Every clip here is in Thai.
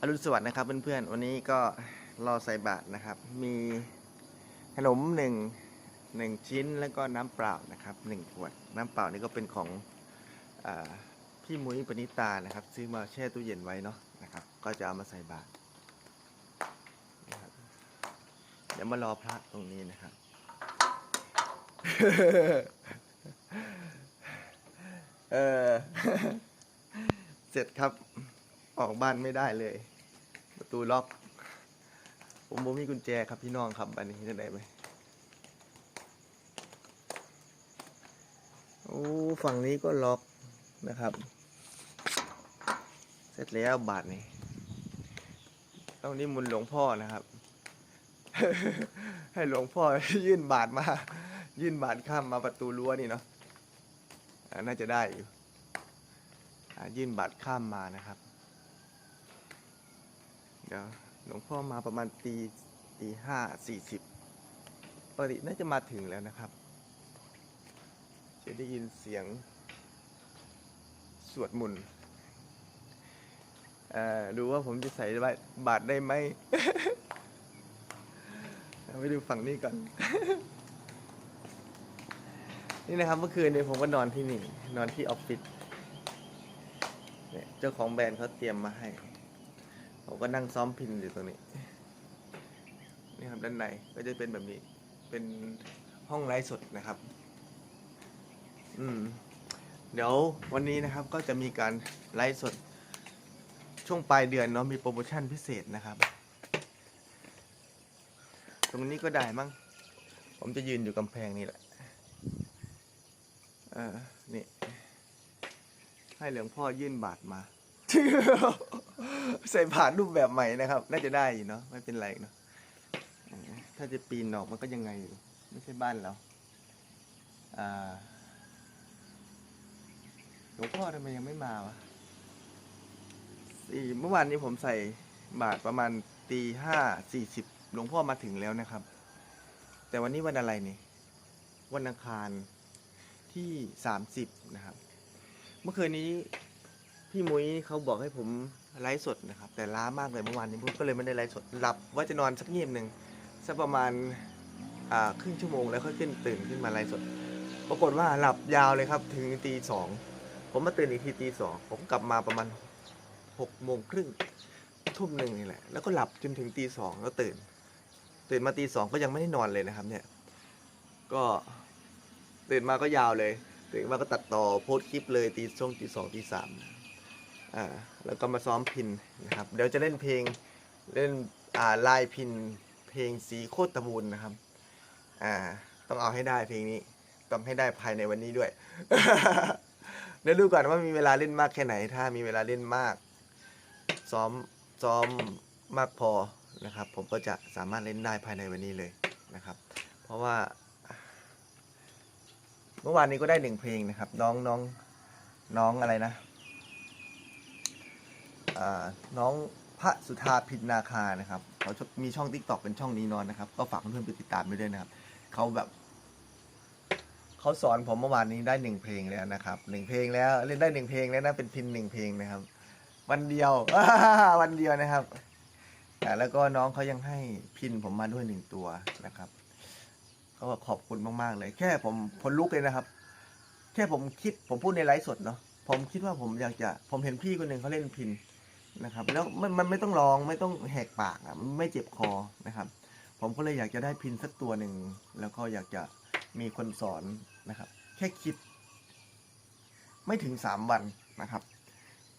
อรุณสวัสดิ์นะครับเพื่อนๆ วันนี้ก็รอใส่บาตรนะครับ มีขนมหนึ่งหนึ่งชิ้นแล้วก็น้ำเปล่านะครับหนึ่งขวด น้ำเปล่านี่ก็เป็นของอพี่มุ้ยปณิตานะครับ ซื้อมาแช่ตู้เย็นไว้เนาะนะครับ ก็จะเอามาใส่บาตรนะครับเดี๋ยวมารอพระตรงนี้นะครับ เออเสร็จครับ ออกบ้านไม่ได้เลย ประตูล็อก ผมบ่มีกุญแจครับพี่น้องครับอันนี้จะได้ไหมโอ้ฝั่งนี้ก็ล็อกนะครับ เสร็จแล้วบาทนี้ต้องนิมนต์หลวงพ่อนะครับ ให้หลวงพ่อยื่นบาทมา ยื่นบาทข้ามมาประตูรั้วนี่เนาะน่าจะได้อยู่ยื่นบาทข้ามมานะครับ เดี๋ยวหลวงพ่อมาประมาณตีตีห้าสี่สิบปกติน่าจะมาถึงแล้วนะครับ จะได้ยินเสียง สวดมนต์ดูว่าผมจะใส่บาทได้ไหมไปดูฝั่งนี้ก่อน นี่นะครับเมื่อคืนเนี่ยผมก็นอนที่นี่ นอนที่ออฟฟิศเนี่ยเจ้าของแบรนด์เขาเตรียมมาให้ ผมก็นั่งซ้อมพินอยู่ตรงนี้ นี่ครับด้านในก็จะเป็นแบบนี้ เป็นห้องไลฟ์สดนะครับ อืม เดี๋ยววันนี้นะครับก็จะมีการไลฟ์สด ช่วงปลายเดือนเนาะมีโปรโมชั่นพิเศษนะครับ ตรงนี้ก็ได้มั้ง ผมจะยืนอยู่กำแพงนี่แหละเออนี่ ให้หลวงพ่อยื่นบาทมา ใส่บาทรูปแบบใหม่นะครับ น่าจะได้อยู่เนาะไม่เป็นไรเนาะถ้าจะปีนออกมันก็ยังไงอยู่ไม่ใช่บ้านเราอ่าหลวงพ่อทำไมยังไม่มาวะสี่เมื่อวานนี้ผมใส่บาทประมาณตีห้าสี่สิบหลวงพ่อมาถึงแล้วนะครับ แต่วันนี้วันอะไรนี่ วันอังคารที่สามสิบนะครับ เมื่อคืนนี้พี่มุ้ยเขาบอกให้ผม ไลฟ์สดนะครับ แต่ล้ามากเลยเมื่อวานนี้ผมก็เลยไม่ได้ไลฟ์สดหลับว่าจะนอนสักเงียบหนึ่งสักประมาณอ่าครึ่งชั่วโมงแล้วค่อยขึ้นตื่นขึ้นมาไลฟ์สด ปรากฏว่าหลับยาวเลยครับถึงตีสองผมมาตื่นอีกทีตีสองผมกลับมาประมาณหกโมงครึ่งทุ่มหนึ่งนี่แหละแล้วก็หลับจนถึงตีสองแล้วตื่น ตื่นมาตีสองก็ยังไม่ได้นอนเลยนะครับ เนี่ย ก็ตื่นมาก็ยาวเลยตื่นมาก็ตัดต่อโพสต์คลิปเลยตีช่วงตีสองตีสาม อ่าแล้วก็มาซ้อมพินนะครับ เดี๋ยวจะเล่นเพลงเล่นอ่าลายพินเพลงสีโคตรตะมูลนะครับอ่าต้องเอาให้ได้เพลงนี้ต้องให้ได้ภายในวันนี้ด้วย เดี๋ยวดูก่อนว่ามีเวลาเล่นมากแค่ไหน ถ้ามีเวลาเล่นมาก ซ้อมซ้อมมากพอนะครับ ผมก็จะสามารถเล่นได้ภายในวันนี้เลยนะครับ เพราะว่า เมื่อวานนี้ก็ได้หนึ่งเพลงนะครับ น้องน้องน้องอะไรนะ น้องพระสุธาพินนาคานะครับเขามีช่องทิกตอกเป็นช่องนี้นอนนะครับ ก็ฝากเพื่อนๆไปติดตามไปด้วยนะครับเขาแบบเขาสอนผมเมื่อวานนี้ได้หนึ่งเพลงแล้วนะครับหนึ่งเพลงแล้วเล่นได้หนึ่งเพลงแล้วนะเป็นพินหนึ่งเพลงนะครับ วันเดียววันเดียวนะครับอ่แล้วก็น้องเขายังให้พินผมมาด้วยหนึ่งตัวนะครับก็ขอบคุณมากๆเลย แค่ผมผลลุกเลยนะครับ แค่ผมคิดผมพูดในไลฟ์สดเนาะผมคิดว่าผมอยากจะ ผมเห็นพี่คนหนึ่งเขาเล่นพิน นะครับ แล้วมันมันไม่ต้องร้องไม่ต้องแหกปากอะมันไม่เจ็บคอนะครับ ผมก็เลยอยากจะได้พินสักตัวหนึ่ง แล้วก็อยากจะมีคนสอนนะครับ แค่คิด ไม่ถึงสามวันนะครับ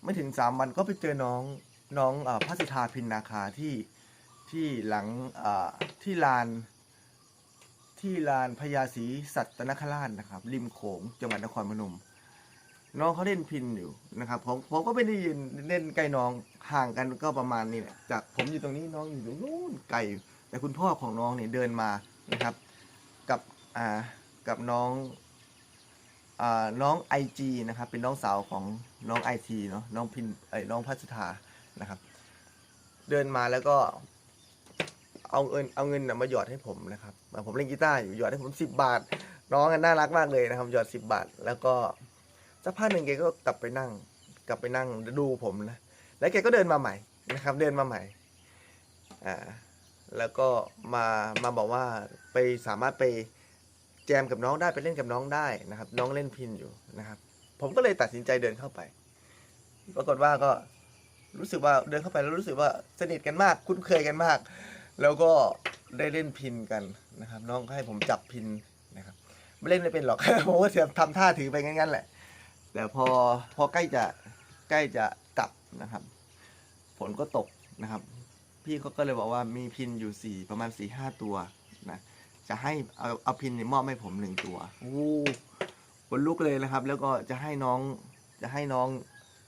ไม่ถึงสามวันก็ไปเจอน้องน้องอพระสุธาพินนาคาที่ที่หลังที่ลานที่ลานพญาศรีสัตนคราชนะครับ ริมโขงจังหวัดนครพนม น้องเขาเล่นพินอยู่นะครับผมผมก็ไม่ได้ยืนเล่นใกล้น้องห่างกันก็ประมาณนี้แหละจากผมอยู่ตรงนี้น้องอยู่ตรงนู้นไก่แต่คุณพ่อของน้องเนี่ยเดินมานะครับ กับอ่ากับน้องอ่าน้องไอจีนะครับ เป็นน้องสาวของน้องไอทีเนาะน้องพินเอ้น้องพัชธานะครับ เดินมาแล้วก็เอาเงินเอาเงินนะมาหยอดให้ผมนะครับผมเล่นกีตาร์อยู่หยอดให้ผมสิบบาท น้องกันน่ารักมากเลยนะครับ หยอดสิบบาท แล้วก็ สักพักหนึ่งแกก็กลับไปนั่ง กลับไปนั่งดูผมนะแล้วแกก็เดินมาใหม่นะครับ เดินมาใหม่อ่าแล้วก็มามาบอกว่าไปสามารถไปแจมกับน้องได้ไปเล่นกับน้องได้นะครับ น้องเล่นพินอยู่นะครับ ผมก็เลยตัดสินใจเดินเข้าไปปรากฏว่าก็รู้สึกว่าเดินเข้าไปแล้วรู้สึกว่าสนิทกันมาก คุ้นเคยกันมาก แล้วก็ได้เล่นพินกันนะครับ น้องก็ให้ผมจับพินนะครับ ไม่เล่นไม่เป็นหรอกผมก็จะทำท่าถือไปงั้นๆแหละ แต่พอพอใกล้จะใกล้จะกลับนะครับฝนก็ตกนะครับ พี่เขาก็เลยบอกว่ามีพินอยู่สี่ประมาณสี่ห้าตัวนะจะให้เอาเอาพินมอบให้ผมหนึ่งตัวโอ้ขนลุกเลยนะครับ แล้วก็จะให้น้องจะให้น้อง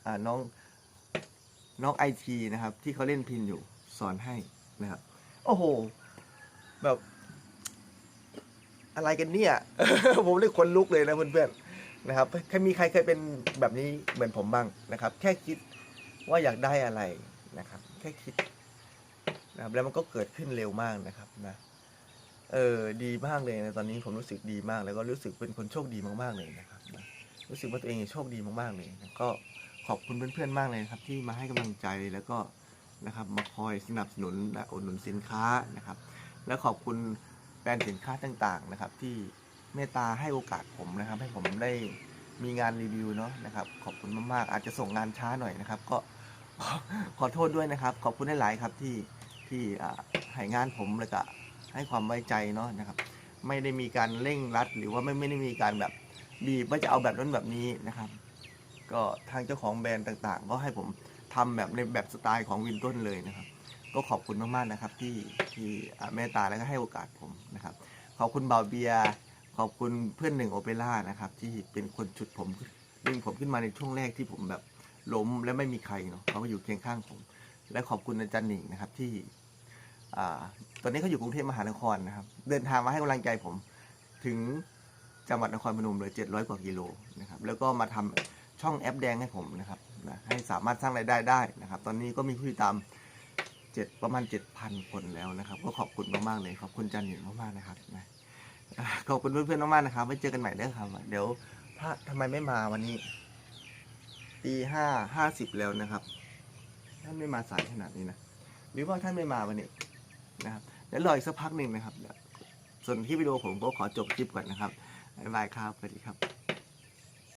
อ่าน้องน้องไอทีนะครับ ที่เขาเล่นพินอยู่สอนให้นะครับ โอ้โห แบบ อะไรกันเนี่ย ผมเลยขนลุกเลยนะเพื่อนๆ นะครับใครมีใครเคยเป็นแบบนี้เหมือนผมบ้างนะครับ แค่คิดว่าอยากได้อะไรนะครับ แค่คิดนะครับแล้วมันก็เกิดขึ้นเร็วมากนะครับนะเออดีมากเลยนะตอนนี้ผมรู้สึกดีมาก แล้วก็รู้สึกเป็นคนโชคดีมากๆเลยนะครับนะรู้สึกว่าตัวเองโชคดีมากๆเลยนะก็ขอบคุณเพื่อนๆมากเลยครับ ที่มาให้กำลังใจแล้วก็นะครับมาคอยสนับสนุนและอุดหนุนสินค้านะครับ และขอบคุณแบรนด์สินค้าต่างๆนะครับที่ เมตตาให้โอกาสผมนะครับ ให้ผมได้มีงานรีวิวเนาะนะครับ ขอบคุณมากๆ อาจจะส่งงานช้าหน่อยนะครับ ก็ขอโทษด้วยนะครับ ขอบคุณหลายๆครับที่ที่ให้งานผมแล้วก็ให้ความไว้ใจเนาะนะครับ ไม่ได้มีการเร่งรัด หรือว่าไม่ไม่ได้มีการแบบบีบว่าจะเอาแบบนั้นแบบนี้นะครับ ก็ทางเจ้าของแบรนด์ต่างๆ ก็ให้ผมทำแบบในแบบสไตล์ของวินต้นเลยนะครับ ก็ขอบคุณมากๆนะครับที่ที่เมตตาแล้วก็ให้โอกาสผมนะครับ ขอบคุณบาวเบียร์ อบคุณเพื่อนหนึ่งโอเปร่านะครับ ที่เป็นคนฉุดผมดึงผมขึ้นมาในช่วงแรกที่ผมแบบล้มและไม่มีใครเนาะเขามาอยู่เคียงข้างผม และขอบคุณอาจารย์หนิงนะครับที่อตอนนี้เขาอยู่กรุงเทพมหานครนะครับ เดินทางมาให้กำลังใจผมถึงจังหวัดนครพนมเลย700 กว่ากิโลนะครับ แล้วก็มาทำช่องแอปแดงให้ผมนะครับนะให้สามารถสร้างรายได้ได้นะครับ ตอนนี้ก็มีผู้ติดตามเจ็ดประมาณเจ็ดพันคนแล้วนะครับ ก็ขอบคุณมากๆเลย ขอบคุณจันหนิงมากๆนะครับนะ ขอบคุณเพื่อนๆมากๆนะครับไว้เจอกันใหม่เด้อครับ เดี๋ยวพระทำไมไม่มาวันนี้ตีห้าห้าสิบแล้วนะครับ ท่านไม่มาสายขนาดนี้นะหรือว่าท่านไม่มาวันนี้นะครับเดี๋ยวรออีกสักพักหนึ่งนะครับส่วนที่วิดีโอผมก็ขอจบคลิปก่อนนะครับบ๊ายบายครับสวัสดีครับ